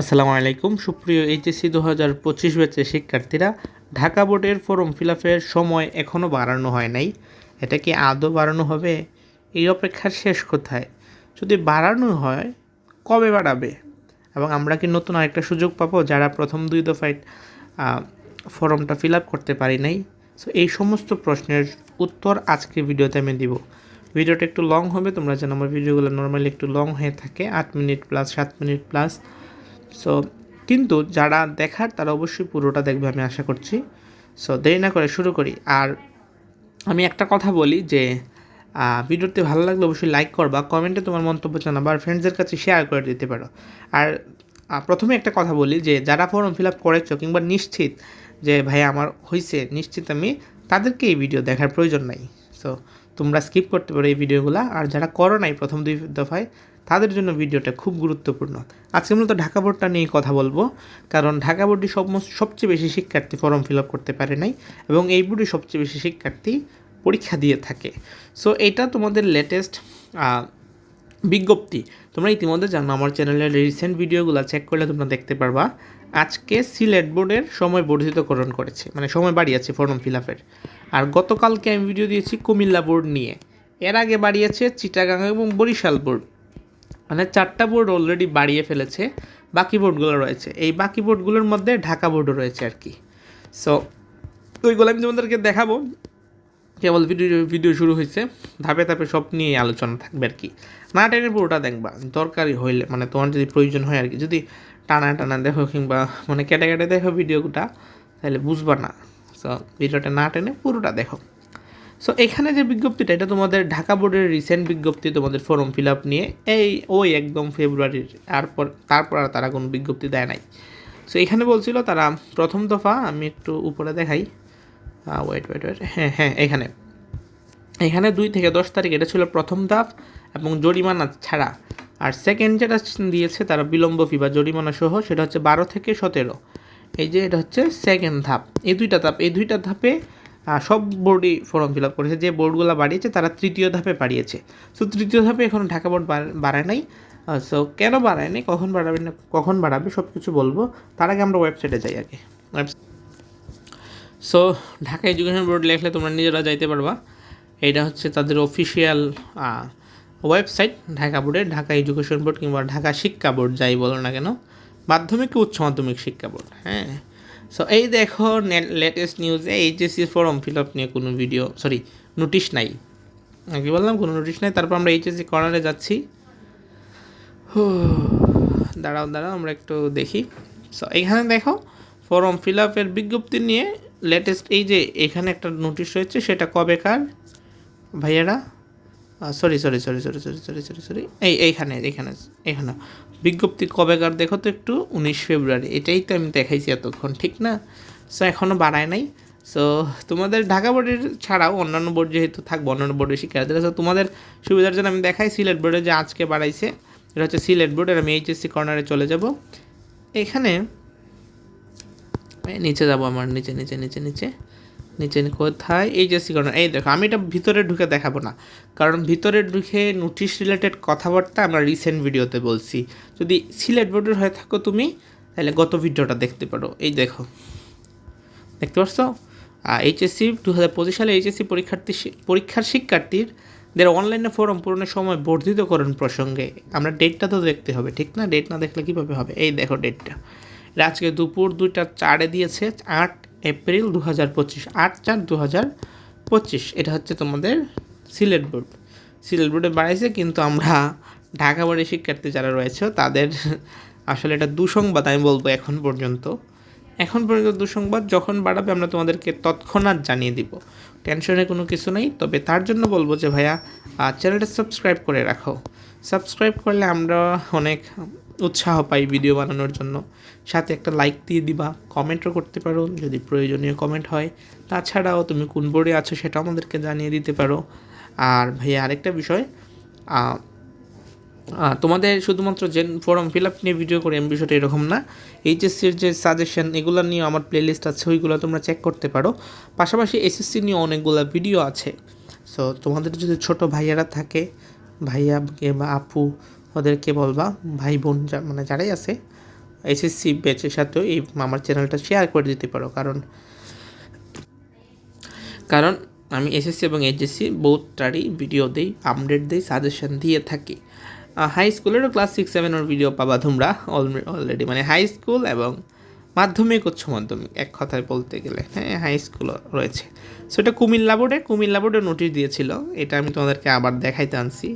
আসসালামু আলাইকুম। সুপ্রিয় এইচএসসি দু হাজার পঁচিশ ব্যাচের শিক্ষার্থীরা, ঢাকা বোর্ডের ফর্ম ফিল আপের সময় এখনও বাড়ানো হয় নাই। এটা কি আদৌ বাড়ানো হবে? এই অপেক্ষার শেষ কোথায়? যদি বাড়ানো হয়, কবে বাড়াবে? এবং আমরা কি নতুন আরেকটা সুযোগ পাবো যারা প্রথম দুই দফায় ফর্মটা ফিল আপ করতে পারি নাই? সো এই সমস্ত প্রশ্নের উত্তর আজকে ভিডিওতে আমি দিব। ভিডিওটা একটু লং হবে, তোমরা যেন আমার ভিডিওগুলো নর্মালি একটু লং হয়ে থাকে, আট মিনিট প্লাস, সাত মিনিট প্লাস। সো কিন্তু যারা দেখার তারা অবশ্যই পুরোটা দেখবে আমি আশা করছি। সো দেরি না করে শুরু করি। আর আমি একটা কথা বলি যে আহ, ভিডিওতে ভালো লাগলে অবশ্যই লাইক করবা কমেন্টে তোমার মন্তব্য জানাবা আর ফ্রেন্ডসদের কাছে শেয়ার করে দিতে পারো। আর প্রথমে একটা কথা বলি যে যারা ফর্ম ফিল আপ করেছ কিংবা নিশ্চিত যে ভাই আমার হয়েছে নিশ্চিত আমি তাদেরকে এই ভিডিও দেখার প্রয়োজন নাই। সো তোমরা স্কিপ করতে পারো এই ভিডিওগুলো আর যারা করো নাই প্রথম দুই দফায় তাদের জন্য ভিডিওটা খুব গুরুত্বপূর্ণ। আজকে মূলত ঢাকা বোর্ডটা নিয়ে কথা বলব, কারণ ঢাকা বোর্ডে সমস্ত সবচেয়ে বেশি শিক্ষার্থী ফর্ম ফিল আপ করতে পারে নাই এবং এই বোর্ডে সবচেয়ে বেশি শিক্ষার্থী পরীক্ষা দিয়ে থাকে। সো এটা তোমাদের লেটেস্ট বিজ্ঞপ্তি। তোমরা ইতিমধ্যে জানো আমার চ্যানেলের রিসেন্ট ভিডিওগুলো চেক করলে তোমরা দেখতে পারবা, আজকে সিলেট বোর্ডের সময় বর্ধিতকরণ করেছে মানে সময় বাড়িয়েছে ফর্ম ফিল আপের। আর গতকালকে আমি ভিডিও দিয়েছি কুমিল্লা বোর্ড নিয়ে। এর আগে বাড়িয়েছে চিটাগাং এবং বরিশাল বোর্ড। মানে চারটা বোর্ড অলরেডি বাড়িয়ে ফেলেছে, বাকি বোর্ডগুলো রয়েছে। এই বাকি বোর্ডগুলোর মধ্যে ঢাকা বোর্ডও রয়েছে আর কি। সো ওইগুলো আমি তোমাদেরকে দেখাবো। কেবল ভিডিও ভিডিও শুরু হয়েছে। ধাপে ধাপে সব নিয়ে আলোচনা থাকবে আর কি। না টেনে পুরোটা দেখবা। দরকারি হইলে মানে তোমার যদি প্রয়োজন হয় আর কি। যদি টানা টানা দেখো কিংবা মানে কেটে কেটে দেখো ভিডিওটা তাহলে বুঝবা না। সো ভিডিওটা না টেনে পুরোটা দেখো। সো এখানে যে বিজ্ঞপ্তিটা, এটা তোমাদের ঢাকা বোর্ডের রিসেন্ট বিজ্ঞপ্তি, তোমাদের ফর্ম ফিল আপ নিয়ে এই ওই একদম ফেব্রুয়ারির তারপর তারপর আর তারা কোনো বিজ্ঞপ্তি দেয় নাই। সো এখানে বলছিল তারা, প্রথম দফা, আমি একটু উপরে দেখাই। ওয়েট ওয়েট ওয়েট হ্যাঁ হ্যাঁ এখানে। এখানে দুই থেকে দশ তারিখ, এটা ছিল প্রথম ধাপ এবং জরিমানা ছাড়া। আর সেকেন্ড যেটা দিয়েছে তারা বিলম্ব ফি বা জরিমানা সহ, সেটা হচ্ছে বারো থেকে সতেরো। এই যে, এটা হচ্ছে সেকেন্ড ধাপ। এই দুইটা ধাপ, এই দুইটা ধাপে সব বোর্ডই ফর্ম ফিল আপ করেছে। যে বোর্ডগুলো বাড়িয়েছে, তারা তৃতীয় ধাপে বাড়িয়েছে সো তৃতীয় ধাপে এখন ঢাকা বোর্ড বাড়- বাড়ায় নাই। সো কেন বাড়ায় নাই, কখন বাড়াবে না, কখন বাড়াবে সব কিছু বলব। তার আগে আমরা ওয়েবসাইটে যাই আগে। সো ঢাকা এডুকেশন বোর্ড লেখলে তোমরা নিজেরা যাইতে পারবা। এটা হচ্ছে তাদের অফিসিয়াল ওয়েবসাইট ঢাকা বোর্ডের ঢাকা এডুকেশন বোর্ড কিংবা ঢাকা শিক্ষা বোর্ড যাই বলো না কেন। মাধ্যমিক উচ্চ মাধ্যমিক শিক্ষা বোর্ড হ্যাঁ। সো এই দেখো লেটেস্ট নিউজে এইচএসসি ফর্ম ফিল আপ নিয়ে কোনো ভিডিও সরি নোটিশ নাই। কি বললাম? কোনো নোটিশ নাই। তারপর আমরা এইচএসসি কর্নারে যাচ্ছি। দাঁড়াও দাঁড়াও, আমরা একটু দেখি। সো এখানে দেখো ফর্ম ফিল আপের বিজ্ঞপ্তি নিয়ে লেটেস্ট এই যে এখানে একটা নোটিশ রয়েছে, সেটা কবেকার ভাইয়ারা? Sorry sorry sorry sorry sorry sorry sorry sorry এই, এইখানে এইখানে এখানে বিজ্ঞপ্তি কবেকার? দেখো তো একটু, উনিশ ফেব্রুয়ারি। এটাই তো আমি দেখাইছি এতক্ষণ, ঠিক না? সো এখনও বাড়ায় নাই। সো তোমাদের ঢাকা বোর্ডের ছাড়াও অন্যান্য বোর্ড যেহেতু থাকবে, অন্যান্য বোর্ডের শিক্ষার্থীরা, so তোমাদের সুবিধার জন্য আমি দেখাই সিলেট বোর্ডে যে আজকে বাড়াইছে। এটা হচ্ছে সিলেট বোর্ড, আর আমি এইচএসসি কর্নারে চলে যাব। এখানে নিচে যাব আমার, নিচে নিচে নিচে নিচে। নিচে কোথায় এই যে কর্নার এই দেখো, আমি এটা ভিতরে ঢুকে দেখাবো না। কারণ ভিতরে ঢুকে নোটিশ রিলেটেড কথাবার্তা আমরা রিসেন্ট ভিডিওতে বলছি। যদি সিলেট বোর্ডের হয়ে থাকো তুমি, তাহলে গত ভিডিওটা দেখতে পারো। এই দেখো, দেখতে পাচ্ছ এইচএসসি দু হাজার পঁচিশ সালে এইচএসসি পরীক্ষার্থী পরীক্ষার শিক্ষার্থীর দের অনলাইনে ফর্ম পূরণের সময় বর্ধিতকরণ প্রসঙ্গে। আমরা ডেটটা তো দেখতে হবে, ঠিক না? ডেট না দেখলে কীভাবে হবে? এই দেখো ডেটটা আজকে দুপুর দুইটা চারে দিয়েছে, আট এপ্রিল দু হাজার পঁচিশ, আট চার দু হাজার পঁচিশ। এটা হচ্ছে তোমাদের সিলেট বোর্ড। সিলেট বোর্ডে বাড়াইছে কিন্তু আমরা ঢাকা বোর্ডের শিক্ষার্থী যারা রয়েছে, তাদের আসলে এটা দুঃসংবাদ, আমি বলব এখন পর্যন্ত। এখন পর্যন্ত দুঃসংবাদ, যখন বাড়াবে আমরা তোমাদেরকে তৎক্ষণাৎ জানিয়ে দিব। টেনশনে কোনো কিছু নেই, তবে তার জন্য বলব যে ভাইয়া চ্যানেলটা সাবস্ক্রাইব করে রাখো। সাবস্ক্রাইব করলে আমরা অনেক উৎসাহ পাই ভিডিও বানানোর জন্য। সাথে একটা লাইক দিয়ে দিবা কমেন্টও করতে পারো, যদি প্রয়োজনীয় কমেন্ট হয়। তাছাড়াও তুমি কোন বোর্ডে আছো সেটা আমাদেরকে জানিয়ে দিতে পারো। আর ভাইয়া, আরেকটা বিষয় তোমাদের শুধুমাত্র যে ফর্ম ফিল আপ নিয়ে ভিডিও করে এম বিষয়টা এরকম না। এইচএসসির যে সাজেশন এগুলো নিয়ে আমার প্লেলিস্ট আছে, ওইগুলো তোমরা চেক করতে পারো। পাশাপাশি এসএসসি নিয়ে অনেকগুলো ভিডিও আছে। সো তোমাদের যদি ছোট ভাইয়ারা থাকে, ভাইয়া বা আপু ওদেরকে বলবা, ভাই বোন মানে যারাই আছে এসএসসি ব্যাচের সাথেও এই আমার চ্যানেলটা শেয়ার করে দিতে পারো। কারণ কারণ আমি এসএসসি এবং এইচএসসি বোথটারই ভিডিও দিই আপডেট দিই সাজেশন দিয়ে থাকি। হাই স্কুলেরও ক্লাস সিক্স সেভেনের ভিডিও পাবা তোমরা অলরেডি মানে হাই স্কুল এবং মাধ্যমিক, উচ্চ মাধ্যমিক, এক কথায় বলতে গেলে। হ্যাঁ হাই স্কুলও রয়েছে। সো এটা কুমিল্লা বোর্ডে কুমিল্লা বোর্ডে নোটিশ দিয়েছিল। এটা আমি তোমাদেরকে আবার দেখাইতে আনছি।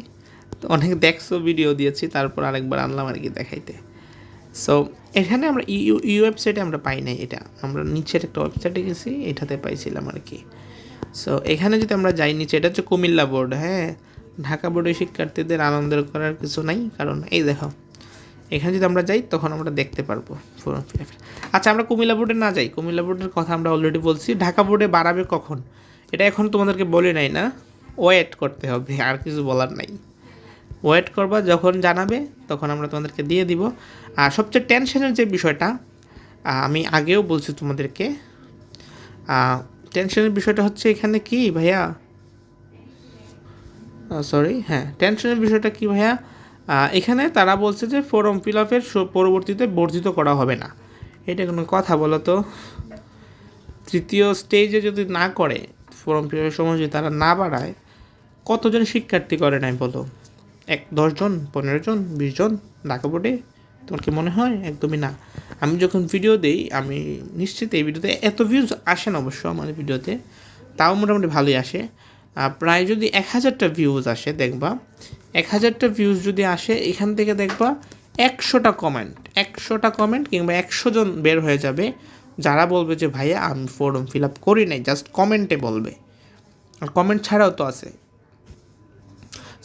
তো অনেক দেখছ ভিডিও দিয়েছি, তারপর আরেকবার আনলাম আর কি দেখাইতে। সো এখানে আমরা ইউ ইউ ওয়েবসাইটে আমরা পাই নাই এটা। আমরা নিচের একটা ওয়েবসাইটে গেছি, এটাতে পাইছিলাম আর কি। সো এখানে যদি আমরা যাই নিচে, এটা হচ্ছে কুমিল্লা বোর্ড হ্যাঁ? ঢাকা বোর্ডের শিক্ষার্থীদের আনন্দের করার কিছু নাই, কারণ এই দেখো, এখানে যদি আমরা যাই, তখন আমরা দেখতে পারব ফর্ম ফিল আচ্ছা আমরা কুমিল্লা বোর্ডে না যাই, কুমিল্লা বোর্ডের কথা আমরা অলরেডি বলছি। ঢাকা বোর্ডে বাড়াবে কখন? এটা এখন তোমাদেরকে বলে নাই না? ওয়েট করতে হবে, আর কিছু বলার নাই। ওয়েট করবা, যখন জানাবে তখন আমরা তোমাদেরকে দিয়ে দিব। আর সবচেয়ে টেনশনের যে বিষয়টা আমি আগেও বলছি তোমাদেরকে টেনশনের বিষয়টা হচ্ছে এখানে কি ভাইয়া? সরি হ্যাঁ টেনশনের বিষয়টা কি ভাইয়া? এখানে তারা বলছে যে ফর্ম ফিল আপের পরবর্তীতে বর্ধিত করা হবে না। এটা কোনো কথা বলো তো। তৃতীয় স্টেজে যদি না করে ফর্ম ফিল আপের সময় যদি তারা না বাড়ায়, কতজন শিক্ষার্থী করে নাই বলো? এক দশজন পনেরো জন, বিশ জন ঢাকা বোর্ডে তোমার কি মনে হয়? একদমই না। আমি যখন ভিডিও দিই, আমি নিশ্চিত এই ভিডিওতে এত ভিউজ আসে না অবশ্য আমার ভিডিওতে তাও মোটামুটি ভালোই আসে। প্রায় যদি এক হাজারটা ভিউজ আসে, দেখবা, এক হাজারটা ভিউজ যদি আসে, এখান থেকে দেখবা একশোটা কমেন্ট একশোটা কমেন্ট কিংবা একশো জন বের হয়ে যাবে। যারা বলবে যে, ভাইয়া, আমি ফর্ম ফিল আপ করি নাই জাস্ট কমেন্টে বলবে। আর কমেন্ট ছাড়াও তো আছে।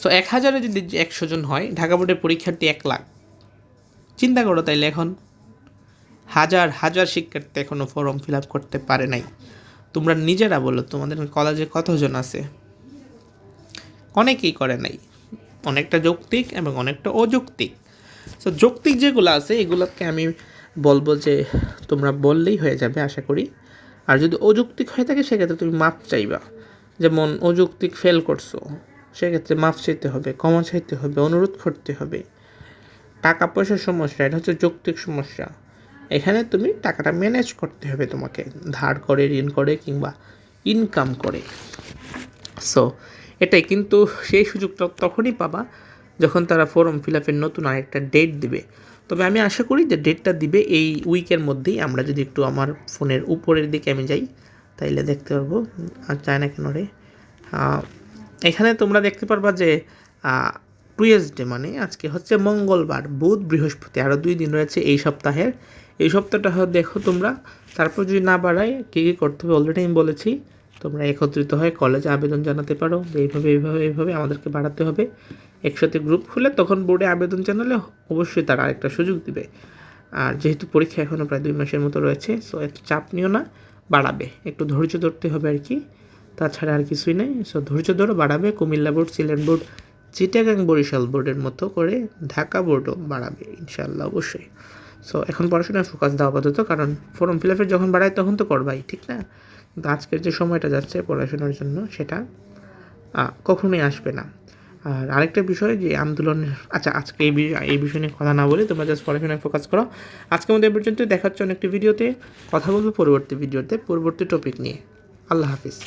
সো এক হাজারে যদি একশো জন হয়, ঢাকা বোর্ডের পরীক্ষার্থী এক লাখ। চিন্তা করো তাইলে এখন। হাজার হাজার শিক্ষার্থী এখনও ফর্ম ফিল আপ করতে পারে নাই। তোমরা নিজেরা বলো, তোমাদের কলেজে কতজন আছে? অনেকেই করে নাই। অনেকটা যৌক্তিক এবং অনেকটা অযৌক্তিক। সো যৌক্তিক যেগুলো আছে, এগুলোকে আমি বলব যে তোমরা বললেই হয়ে যাবে, আশা করি। আর যদি অযৌক্তিক হয়ে থাকে, সেক্ষেত্রে তুমি মাপ চাইবা। যেমন, অযৌক্তিক ফেল করছ। সেক্ষেত্রে মাফ চাইতে হবে, ক্ষমা চাইতে হবে, অনুরোধ করতে হবে। টাকা পয়সার সমস্যা, এটা হচ্ছে যৌক্তিক সমস্যা। এখানে তুমি টাকাটা ম্যানেজ করতে হবে তোমাকে। ধার করে, ঋণ করে কিংবা ইনকাম করে। সো এটাই কিন্তু সেই সুযোগটা তখনই পাবা যখন তারা ফর্ম ফিল আপের নতুন আরেকটা ডেট দিবে। তবে আমি আশা করি যে ডেটটা দিবে এই উইকের মধ্যেই। আমরা যদি একটু আমার ফোনের উপরের দিকে আমি যাই, তাইলে দেখতে পারব। আর চায় না কেন রে? এখানে তোমরা দেখতে পারবা যে টুয়েসডে মানে আজকে হচ্ছে মঙ্গলবার, বুধ, বৃহস্পতি আরও দুই দিন রয়েছে এই সপ্তাহের। এই সপ্তাহটা দেখো তোমরা। তারপর যদি না বাড়ায়, কী কী করতে হবে? অলরেডি আমি বলেছি, তোমরা একত্রিত হয়ে কলেজে আবেদন জানাতে পারো যে এইভাবে এইভাবে এইভাবে আমাদেরকে বাড়াতে হবে। একসাথে গ্রুপ খুলে তখন বোর্ডে আবেদন জানালে অবশ্যই তারা আরেকটা সুযোগ দিবে। আর যেহেতু পরীক্ষা এখনও প্রায় দুই মাসের মতো রয়েছে সো একটু চাপ নিও না, বাড়াবে। একটু ধৈর্য ধরতে হবে আর কি। তাছাড়া আর কিছুই নেই। সো ধৈর্য ধরে, বাড়াবে। কুমিল্লা বোর্ড, সিলেট বোর্ড, চিটাগাং, বরিশাল বোর্ডের মতো করে ঢাকা বোর্ডও বাড়াবে ইনশাল্লাহ অবশ্যই। সো এখন পড়াশোনায় ফোকাস দাও আপাতত, কারণ ফর্ম ফিল আপের যখন বাড়ায় তখন তো করবাই, ঠিক না? কিন্তু আজকের যে সময়টা যাচ্ছে পড়াশোনার জন্য, সেটা কখনোই আসবে না। আর আরেকটা বিষয় যে আন্দোলনের আচ্ছা আজকে এই এই বিষয় নিয়ে কথা না বলে তোমরা জাস্ট পড়াশোনায় ফোকাস করো। আজকে এ পর্যন্ত দেখা অনেকটি ভিডিওতে কথা বলব পরবর্তী ভিডিওতে পরবর্তী টপিক নিয়ে। আল্লাহ হাফিজ।